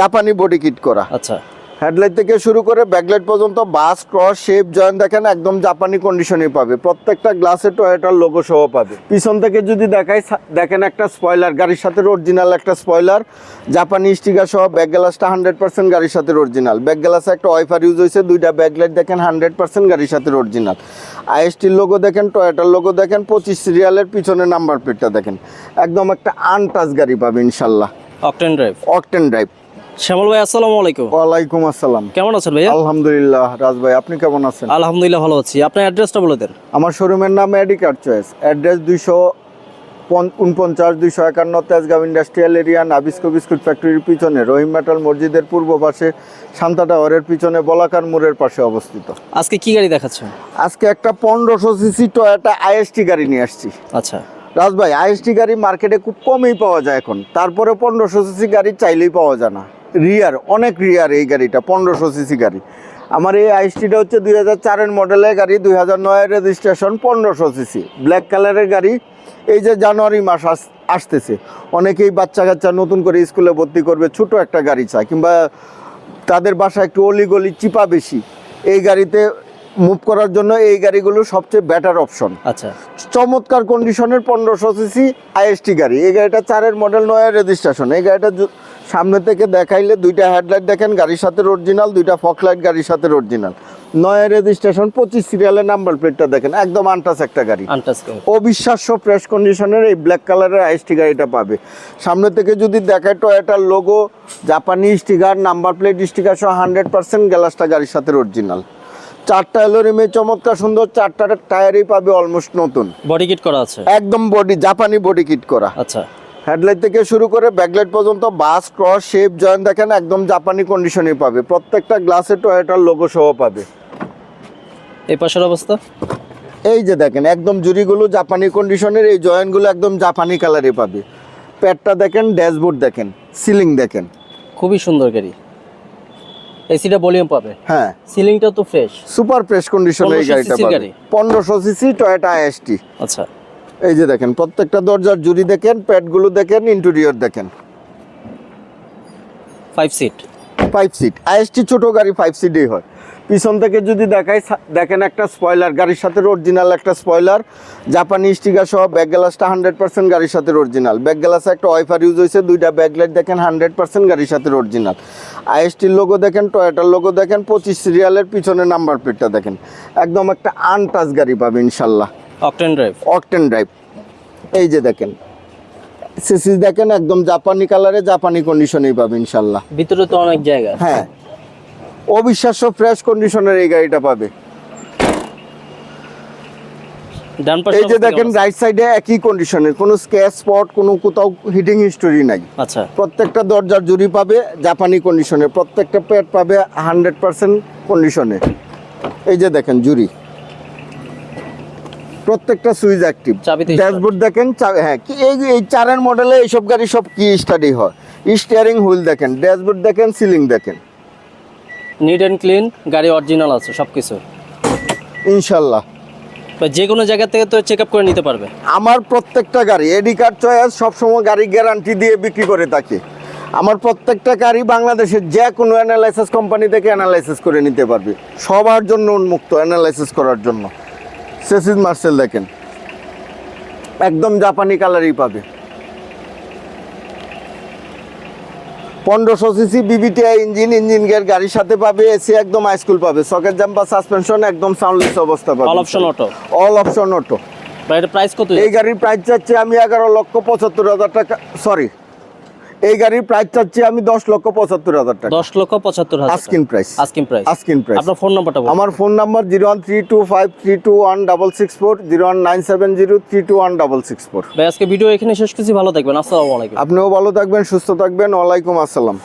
জাপানি body kit করা। আচ্ছা। হেডলাইট থেকে শুরু করে ব্যাকলাইট পর্যন্ত বাস ক্রস শেপ জয়েন্ট দেখেন একদম জাপানি কন্ডিশনে পাবে। প্রত্যেকটা গ্লাসে টয়েটার লোগো সহ পাবে। পিছন থেকে যদি দেখাই দেখেন একটা স্পয়লার গাড়ির সাথে অরিজিনাল একটা স্পয়লার জাপানি স্টিকার সহ ব্যাক গ্লাসটা হান্ড্রেড পার্সেন্ট গাড়ির সাথে অরিজিনাল ব্যাক গ্লাসে একটা ওয়াইফার ইউজ হয়েছে দুইটা ব্যাকলাইট দেখেন হান্ড্রেড পার্সেন্ট গাড়ির সাথে অরিজিনাল আইএসটির লোগো দেখেন টয়েটার লোগো দেখেন পঁচিশ সিরিয়ালের পিছনে নাম্বার প্লেটটা দেখেন। একদম একটা আনটাচ গাড়ি পাবে ইনশাল্লাহ। Octane drive octane drive Shyamal ভাই আসসালামু আলাইকুম। ওয়ালাইকুম আসসালাম। কেমন আছেন ভাইয়া? আলহামদুলিল্লাহ রাজ ভাই আপনি কেমন আছেন? আলহামদুলিল্লাহ ভালো আছি। আপনার অ্যাড্রেসটা বলে দেন। আমার শোরুমের নাম এডিকার চয়েস অ্যাড্রেস দুইশো উনপঞ্চাশ দুইশো একান্ন Tejgaon industrial area Nabisco biscuit ফ্যাক্টরির পিছনে রহিম মেটাল মসজিদের পূর্ব পাশে শান্তা টাওয়ারের পিছনে বলাকার মোড়ের পাশে অবস্থিত। আজকে কি গাড়ি দেখাচ্ছেন? আজকে একটা পনেরোশো সিসি টয়োটা আইএসটি গাড়ি নিয়ে আসছি। আচ্ছা। রাজ ভাই আইএসটি গাড়ি মার্কেটে খুব কমই পাওয়া যায় এখন। তারপরে পনেরোশো সিসি গাড়ি চাইলেই পাওয়া যায় না। রিয়ার অনেক রিয়ার এই গাড়িটা, পনেরোশো সিসি গাড়ি। আমার এই আইসটিটা হচ্ছে দুই হাজার চারের মডেলের গাড়ি, দুই হাজার নয়ের রেজিস্ট্রেশন পনেরোশো সিসি ব্ল্যাক কালারের গাড়ি, এই যে জানুয়ারি মাস আস- আসতেছে। অনেকেই বাচ্চা কাচ্চা নতুন করে স্কুলে ভর্তি করবে, ছোট একটা গাড়ি চায়, কিংবা তাদের বাসা একটু অলিগলি চিপা বেশি। এই গাড়িতে মুভ করার জন্য এই গাড়িগুলো সবচেয়ে বেটার অপশন আচ্ছা। চমৎকার কন্ডিশনের পনেরোশো সিসি আইএসটি গাড়ি। এই গাড়িটা চারের মডেল নয় রেজিস্ট্রেশন এই গাড়িটা সামনে থেকে দেখাইলে দুইটা হেডলাইট দেখেন গাড়ির সাথে অরিজিনাল দুইটা ফকলাইট গাড়ির সাথে অরিজিনাল নয় রেজিস্ট্রেশন পঁচিশ সিরিয়ালের নাম্বার প্লেটটা দেখেন একদম আনটাস একটা গাড়ি। অবিশ্বাস্য ফ্রেশ কন্ডিশনের এই ব্ল্যাক কালারের আইএসটি গাড়িটা পাবে। সামনে থেকে যদি দেখায় টয়েটার লোগো জাপানি স্টিকার নাম্বার প্লেট স্টিকার সহ হান্ড্রেড পার্সেন্ট গ্যালাসটা গাড়ির সাথে অরিজিনাল চারটা এলোরিমে চমৎকার সুন্দর চারটা টায়ারই পাবে অলমোস্ট নতুন। বডি কিট করা আছে? একদম বডি জাপানি বডি কিট করা। আচ্ছা। হেডলাইট থেকে শুরু করে ব্যাকলাইট পর্যন্ত বাস ক্রস শেপ জয়েন্ট দেখেন একদম জাপানি কন্ডিশনে পাবে। প্রত্যেকটা গ্লাসে টয়েটার লোগো সহ পাবে। এই পাশের অবস্থা? এই যে দেখেন একদম জুড়িগুলো জাপানি কন্ডিশনের এই জয়েন্টগুলো একদম জাপানি কালারে পাবে। প্যাডটা দেখেন ড্যাশবোর্ড দেখেন সিলিং দেখেন। খুবই সুন্দর গাড়ি। এসিটা ভলিউম পাবে। হ্যাঁ। সিলিংটা তো ফ্রেশ সুপার ফ্রেশ কন্ডিশনে এই 1500 গাড়িটা পাবে। গাড়ি। পনেরোশো সিসি টয়োটা আইএসটি আচ্ছা। এই যে দেখেন প্রত্যেকটা দরজার জুড়ি দেখেন প্যাডগুলো দেখেন ইন্টেরিয়র দেখেন। Five seat five seat IST ছোটো গাড়ি ফাইভ সিটই হয়। পিছন থেকে যদি দেখাই দেখেন একটা স্পয়লার গাড়ির সাথে অরিজিনাল একটা স্পয়লার জাপানি স্টিকার সহ ব্যাক গ্লাসটা হান্ড্রেড পার্সেন্ট গাড়ির সাথে অরিজিনাল ব্যাক গ্লাসে একটা ওয়াইফার ইউজ হয়েছে দুইটা ব্যাকলাইট দেখেন হান্ড্রেড পার্সেন্ট গাড়ির সাথে অরিজিনাল আইএসটির লোগো দেখেন টয়েটার লোগো দেখেন পঁচিশ সিরিয়ালের পিছনে নাম্বার প্লেটটা দেখেন। একদম একটা আনটাচ গাড়ি পাবে ইনশাল্লাহ। অকটেন ড্রাইভ অকটেন ড্রাইভ এই যে দেখেন সিসি দেখেন একদম জাপানি কালারে জাপানি কন্ডিশনেই পাবে ইনশাল্লাহ ভিতরে তো অনেক জায়গা হ্যাঁ। অবিশ্বাস্য ফ্রেশ কন্ডিশনের এই গাড়িটা পাবে। এই যে দেখেন রাইট সাইডে একই কন্ডিশনের কোনো স্ক্যাচ স্পট কোনো কোথাও হিটিং হিস্টোরি নাই। আচ্ছা। প্রত্যেকটা দরজার জুড়ি পাবে জাপানি কন্ডিশনে প্রত্যেকটা প্যাড পাবে হান্ড্রেড পার্সেন্ট কন্ডিশনে এই যে দেখেন জুড়ি। প্রত্যেকটা সুইচ অ্যাক্টিভ। ড্যাশবোর্ড দেখেন হ্যাঁ কি এই এই চারের মডেলে এইসব গাড়ি সব কি স্টাডি হয়? স্টিয়ারিং হুইল দেখেন ড্যাশবোর্ড দেখেন সিলিং দেখেন। নিট অ্যান্ড ক্লিন গাড়ি অরিজিনাল আছে সব কিছু ইনশাল্লাহ। যে কোনো জায়গা থেকে তো চেক আপ করে নিতে পারবে। আমার প্রত্যেকটা গাড়ি এডি কার্ড চয়েস সবসময় গাড়ি গ্যারান্টি দিয়ে বিক্রি করে থাকি। আমার প্রত্যেকটা গাড়ি বাংলাদেশের যে কোনো অ্যানালাইসিস কোম্পানি থেকে অ্যানালাইসিস করে নিতে পারবে। সবার জন্য উন্মুক্ত অ্যানালাইসিস করার জন্য। সেসিস মার্সেল দেখেন। একদম জাপানি কালারই পাবে। পনেরোশো সিসি বিবিটিআই ইঞ্জিন ইঞ্জিন গিয়ার গাড়ির সাথে পাবে এসি একদম হাইস্কুল পাবে। সকেট জাম্পার সাসপেনশন একদম সাউন্ডলেস অবস্থা পাবে। All option auto all option auto price কত এই গাড়ির প্রাইস চাচ্ছি আমি এগারো লক্ষ পঁচাত্তর হাজার টাকা সরি এই গাড়ির প্রাইস চাচ্ছি আমি দশ লক্ষ পঁচাত্তর হাজার টাকা। দশ লক্ষ পঁচাত্তর হাজার asking price asking price asking price আপনার ফোন নাম্বারটা বলুন। আমার phone number zero one three two five three two one double six four zero one nine seven zero three two one double six four ভাই আজকে video এখানে শেষ করছি ভালো থাকবেন। আসসালামু আলাইকুম। আপনিও ভালো থাকবেন সুস্থ থাকবেন। ওয়ালাইকুম আসসালাম।